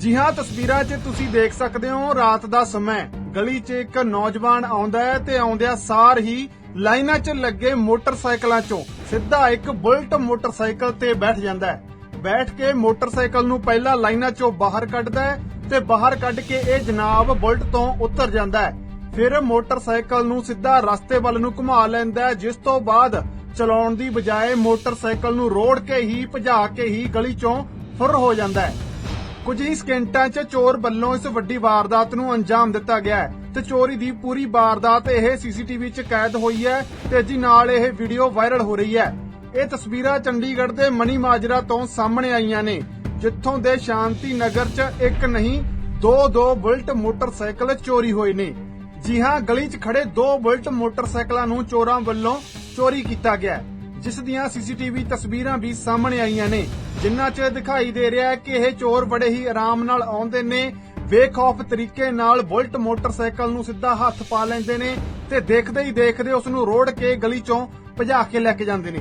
ਜੀ ਹਾਂ, ਤਸਵੀਰਾਂ 'ਚ ਤੁਸੀਂ ਦੇਖ ਸਕਦੇ ਹੋ, ਰਾਤ ਦਾ ਸਮਾਂ ਗਲੀ 'ਚ ਇੱਕ ਨੌਜਵਾਨ ਆਉਂਦਾ ਹੈ ਤੇ ਆਉਂਦਿਆਂ ਸਾਰ ਹੀ ਲਾਈਨਾਂ 'ਚ ਲੱਗੇ ਮੋਟਰਸਾਈਕਲਾਂ 'ਚੋਂ ਸਿੱਧਾ ਇੱਕ ਬੁਲਟ ਮੋਟਰਸਾਈਕਲ ਤੇ ਬੈਠ ਜਾਂਦਾ ਹੈ। ਬੈਠ ਕੇ ਮੋਟਰਸਾਈਕਲ ਨੂੰ ਪਹਿਲਾਂ ਲਾਈਨਾਂ 'ਚੋਂ ਬਾਹਰ ਕੱਢਦਾ ਹੈ ਤੇ ਬਾਹਰ ਕੱਢ ਕੇ ਇਹ ਜਨਾਬ ਬੁਲਟ ਤੋਂ ਉਤਰ ਜਾਂਦਾ ਹੈ। ਫਿਰ ਮੋਟਰਸਾਈਕਲ ਨੂੰ ਸਿੱਧਾ ਰਸਤੇ ਵੱਲ ਨੂੰ ਘੁਮਾ ਲੈਂਦਾ ਹੈ, ਜਿਸ ਤੋਂ ਬਾਅਦ ਚਲਾਉਣ ਦੀ ਬਜਾਏ ਮੋਟਰਸਾਈਕਲ ਨੂੰ ਰੋੜ ਕੇ ਹੀ, ਭਜਾ ਕੇ ਹੀ ਗਲੀ 'ਚੋਂ ਫੁਰ ਹੋ ਜਾਂਦਾ ਹੈ। ਕੁਝ ਹੀ ਸਕਿੰਟਾਂ 'ਚ ਚੋਰ ਵੱਲੋਂ ਇਸ ਵੱਡੀ ਵਾਰਦਾਤ ਨੂੰ ਅੰਜਾਮ ਦਿੱਤਾ ਗਿਆ ਹੈ ਤੇ ਚੋਰੀ ਦੀ ਪੂਰੀ ਵਾਰਦਾਤ ਇਹ ਸੀਸੀਟੀਵੀ 'ਚ ਕੈਦ ਹੋਈ ਹੈ ਤੇ ਨਾਲ ਇਹ ਵੀਡੀਓ ਵਾਇਰਲ ਹੋ ਰਹੀ ਹੈ। ਇਹ ਤਸਵੀਰਾਂ ਚੰਡੀਗੜ੍ਹ ਦੇ ਮਨੀ ਮਾਜਰਾ ਤੋਂ ਸਾਹਮਣੇ ਆਈਆਂ ਨੇ, ਜਿੱਥੋਂ ਦੇ ਸ਼ਾਂਤੀ ਨਗਰ 'ਚ ਇੱਕ ਨਹੀਂ, ਦੋ ਦੋ ਬੁਲਟ ਮੋਟਰਸਾਈਕਲ ਚੋਰੀ ਹੋਏ ਨੇ। ਜੀ ਹਾਂ, ਗਲੀ 'ਚ ਖੜੇ ਦੋ ਬੁਲਟ ਮੋਟਰਸਾਈਕਲਾਂ ਨੂੰ ਚੋਰਾਂ ਵੱਲੋਂ ਚੋਰੀ ਕੀਤਾ ਗਿਆ ਜਿਸ ਦੀਆਂ ਸੀਸੀਟੀਵੀ ਤਸਵੀਰਾਂ ਵੀ ਸਾਹਮਣੇ ਆਈਆਂ ਨੇ। ਜਿਨ੍ਹਾਂ 'ਚ ਦਿਖਾਈ ਦੇ ਰਿਹਾ ਹੈ ਕਿ ਇਹ ਚੋਰ ਬੜੇ ਹੀ ਆਰਾਮ ਨਾਲ ਆਉਂਦੇ ਨੇ ਬੇਖੌਫ ਤਰੀਕੇ ਨਾਲ ਬੁਲਟ ਮੋਟਰਸਾਈਕਲ ਨੂੰ ਸਿੱਧਾ ਹੱਥ ਪਾ ਲੈਂਦੇ ਨੇ ਤੇ ਦੇਖਦੇ ਹੀ ਦੇਖਦੇ ਉਸ ਨੂੰ ਰੋੜ ਕੇ ਗਲੀ 'ਚੋਂ ਭਜਾ ਕੇ ਲੈ ਕੇ ਜਾਂਦੇ ਨੇ।